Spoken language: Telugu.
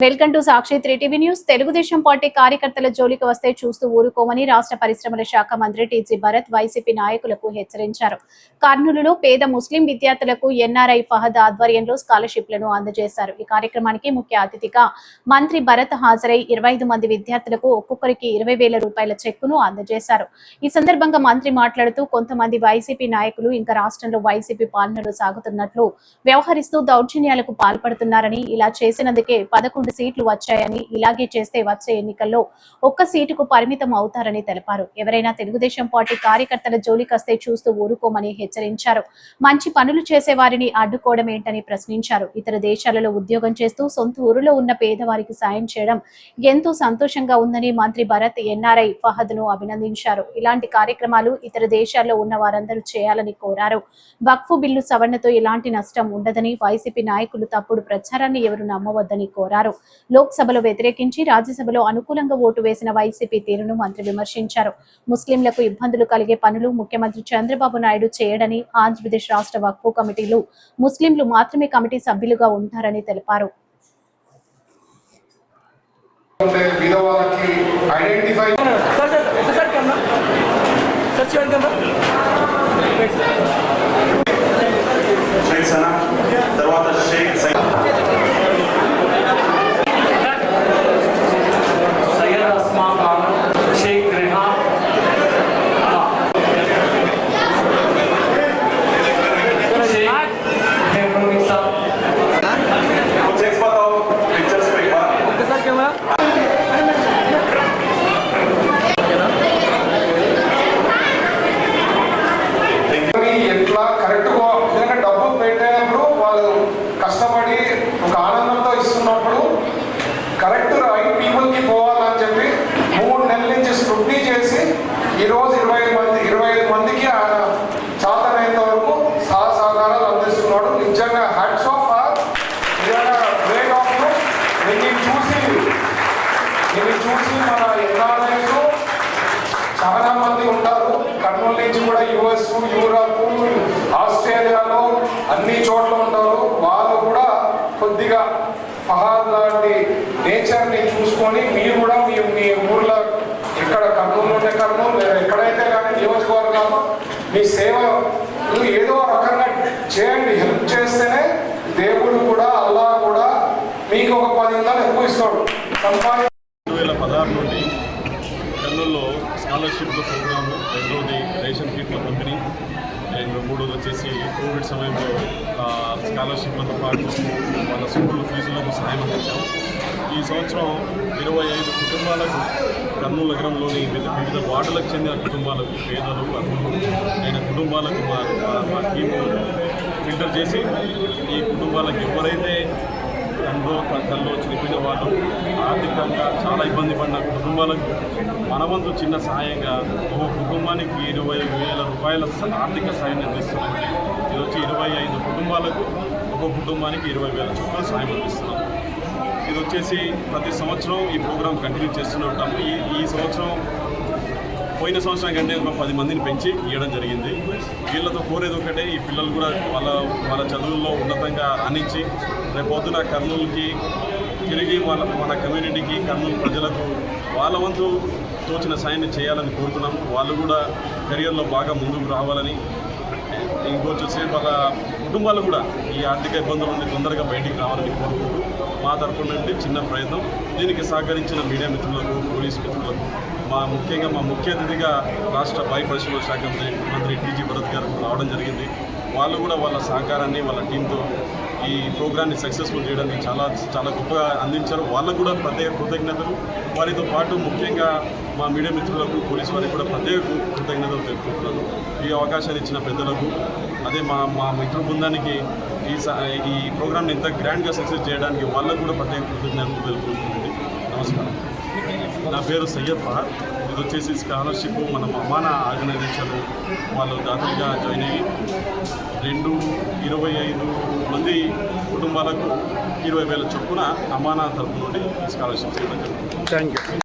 Welcome to Sakshi three TV news. Telugu Desam party కార్యకర్తల జోలికి వస్తే చూస్తూ ఊరుకోమని రాష్ట్ర పరిశ్రమల శాఖ మంత్రి టీజీ భరత్ వైసీపీ నాయకులకు హెచ్చరించారు. కర్నూలులో పేద ముస్లిం విద్యార్థులకు ఎన్ఆర్ఐ ఫహద్ ఆధ్వర్యంలో స్కాలర్షిప్లను అందజేశారు. ఈ కార్యక్రమానికి ముఖ్య అతిథిగా మంత్రి భరత్ హాజరై ఇరవై ఐదు మంది విద్యార్థులకు ఒక్కొక్కరికి ఇరవై వేల రూపాయల చెక్కును అందజేశారు. ఈ సందర్భంగా మంత్రి మాట్లాడుతూ కొంతమంది వైసీపీ నాయకులు ఇంకా రాష్ట్రంలో వైసీపీ పాలనలు సాగుతున్నట్లు వ్యవహరిస్తూ దౌర్జన్యాలకు పాల్పడుతున్నారని ఇలా చేసినందుకే పదకొండు సీట్లు వచ్చాయని ఇలాగే చేస్తే వచ్చే ఎన్నికల్లో ఒక్క సీటుకు పరిమితం అవుతారని తెలిపారు. ఎవరైనా తెలుగుదేశం పార్టీ కార్యకర్తల జోలికొస్తే చూస్తూ ఊరుకోమని హెచ్చరించారు. మంచి పనులు చేసే వారిని అడ్డుకోవడం ఏంటని ప్రశ్నించారు. ఇతర దేశాలలో ఉద్యోగం చేస్తూ సొంత ఊరిలో ఉన్న పేదవారికి సాయం చేయడం ఎంతో సంతోషంగా ఉందని మంత్రి భరత్ ఎన్ఆర్ఐ ఫహద్ను అభినందించారు. ఇలాంటి కార్యక్రమాలు ఇతర దేశాల్లో ఉన్న వారందరూ చేయాలని కోరారు. వక్ఫ్ బిల్లు సవరణతో ఎలాంటి నష్టం ఉండదని వైసీపీ నాయకులు తప్పుడు ప్రచారాన్ని ఎవరు నమ్మవద్దని కోరారు. లోక్సభలో వ్యతిరేకించి రాజ్యసభలో అనుకూలంగా ఓటు వేసిన వైసీపీ తీరును మంత్రి విమర్శించారు ముస్లింలకు ఇబ్బందులు కలిగే పనులు ముఖ్యమంత్రి చంద్రబాబు నాయుడు చేయడని ఆంధ్రప్రదేశ్ రాష్ట్ర వక్ఫ్ కమిటీలు ముస్లింలు మాత్రమే కమిటీ సభ్యులుగా ఉంటారని తెలిపారు ఐడెంటిఫై కష్టపడి ఒక ఆనందంతో ఇస్తున్నప్పుడు కరెక్ట్ రైట్ పీపుల్కి పోవాలని చెప్పి మూడు నెలల నుంచి స్క్రూట్నీ చేసి ఈరోజు ఇరవై ఐదు మంది ఇరవై ఐదు మందికి ఆయన చాతనైన వరకు సహా సహకారాలు అందిస్తున్నాడు. నిజంగా హ్యాట్స్ ఆఫ్ నిజంగా గ్రేట్ ఆఫ్ నేను చూసి నేను చూసి మన ఎన్ఆర్ఐస్ చాలా మంది ఉంటారు. కర్నూలు నుంచి కూడా యుఎస్ యూరప్ ఆస్ట్రేలియాలో అన్ని చోట్ల ఉంటారు వాళ్ళు కూడా కొద్దిగా ఫహాద్ లాంటి నేచర్ని చూసుకొని మీరు కూడా మీ మీ ఊర్లో ఎక్కడ కర్నూలు ఉంటే కర్నూలు లేదా ఎక్కడైతే కానీ నియోజకవర్గాల్లో మీ సేవలు ఏదో రకంగా చేయండి హెల్ప్ చేస్తేనే దేవుడు కూడా అల్లా కూడా మీకు ఒక పది వందలు ఎక్కువ ఇస్తాడు. సంపాదించి రెండు వేల పదహారు నుండి కర్నూలులో స్కాలర్షిప్ల ప్రోగ్రాము రెండవది రేషన్ కిట్ల పంపిణీ అండ్ మూడోది వచ్చేసి కోవిడ్ సమయంలో స్కాలర్షిప్లతో పాటు వాళ్ళ స్కూల్ ఫీజులకు సహాయం అందించాము ఈ సంవత్సరం ఇరవై ఐదు కుటుంబాలకు కర్నూలు నగరంలోని వివిధ వివిధ వార్డులకు చెందిన కుటుంబాలకు పేదలు అర్హులు అయిన కుటుంబాలకు మా మా- మా టీము ఫిల్టర్ చేసి ఈ కుటుంబాలకు ఎవరైతే తండ్రో ప్రాంతాల్లో చనిపోయిన వాళ్ళు ఆర్థికంగా చాలా ఇబ్బంది పడిన కుటుంబాలకు మనవంతు చిన్న సహాయంగా ఒక కుటుంబానికి ఇరవై వేల రూపాయల ఆర్థిక సాయం అందిస్తున్నాం. ఇది వచ్చి ఇరవై ఐదు కుటుంబాలకు ఒక కుటుంబానికి ఇరవై వేల చొప్పున సాయం అందిస్తున్నాం. ఇది వచ్చేసి ప్రతి సంవత్సరం ఈ ప్రోగ్రాం కంటిన్యూ చేస్తూనే ఉంటాము ఈ ఈ సంవత్సరం పోయిన సంవత్సరం కంటే ఒక పది మందిని పెంచి ఇవ్వడం జరిగింది. వీళ్ళతో కోరేది ఒకటే ఈ పిల్లలు కూడా వాళ్ళ వాళ్ళ చదువుల్లో ఉన్నతంగా అందించి రేపొద్దున కర్నూలుకి తిరిగి వాళ్ళ మన కమ్యూనిటీకి కర్నూలు ప్రజలకు వాళ్ళ వంతు తోచిన సాయాన్ని చేయాలని కోరుతున్నాం. వాళ్ళు కూడా కెరియర్లో బాగా ముందుకు రావాలని ఇంకోటి వచ్చి వాళ్ళ కుటుంబాలు కూడా ఈ ఆర్థిక ఇబ్బందుల నుండి తొందరగా బయటికి రావాలని కోరుకుంటూ మా తరపు నుండి చిన్న ప్రయత్నం దీనికి సహకరించిన మీడియా మిత్రులకు పోలీస్ మిత్రులకు మా ముఖ్యంగా మా ముఖ్య అతిథిగా రాష్ట్ర పై పరిశ్రమల శాఖ మంత్రి మంత్రి టీజీ భరత్ గారు రావడం జరిగింది. వాళ్ళు కూడా వాళ్ళ సహకారాన్ని వాళ్ళ టీంతో ఈ ప్రోగ్రాన్ని సక్సెస్ఫుల్ చేయడానికి చాలా చాలా గొప్పగా అందించారు. వాళ్ళకు కూడా ప్రత్యేక కృతజ్ఞతలు. వారితో పాటు ముఖ్యంగా మా మీడియా మిత్రులకు పోలీసు వారికి కూడా ప్రత్యేక కృతజ్ఞతలు తెలుపుతున్నాను. ఈ అవకాశాన్ని ఇచ్చిన పెద్దలకు అదే మా మా మిత్ర బృందానికి ఈ స- ఈ ప్రోగ్రామ్ని ఇంత గ్రాండ్గా సక్సెస్ చేయడానికి వాళ్ళకు కూడా ప్రత్యేక కృతజ్ఞతలు తెలుపుకుంటుంది నమస్కారం. నా పేరు సయ్యద్ ఫహద్ ఇది వచ్చేసి స్కాలర్షిప్ మన మమానా ఆర్గనైజేషన్. వాళ్ళు దాతలుగా జాయిన్ అయ్యి రెండు ఇరవై ఐదు మంది కుటుంబాలకు ఇరవై వేల చొప్పున అమానా తరపు నుండి స్కాలర్షిప్ ఇవ్వడం జరుగుతుంది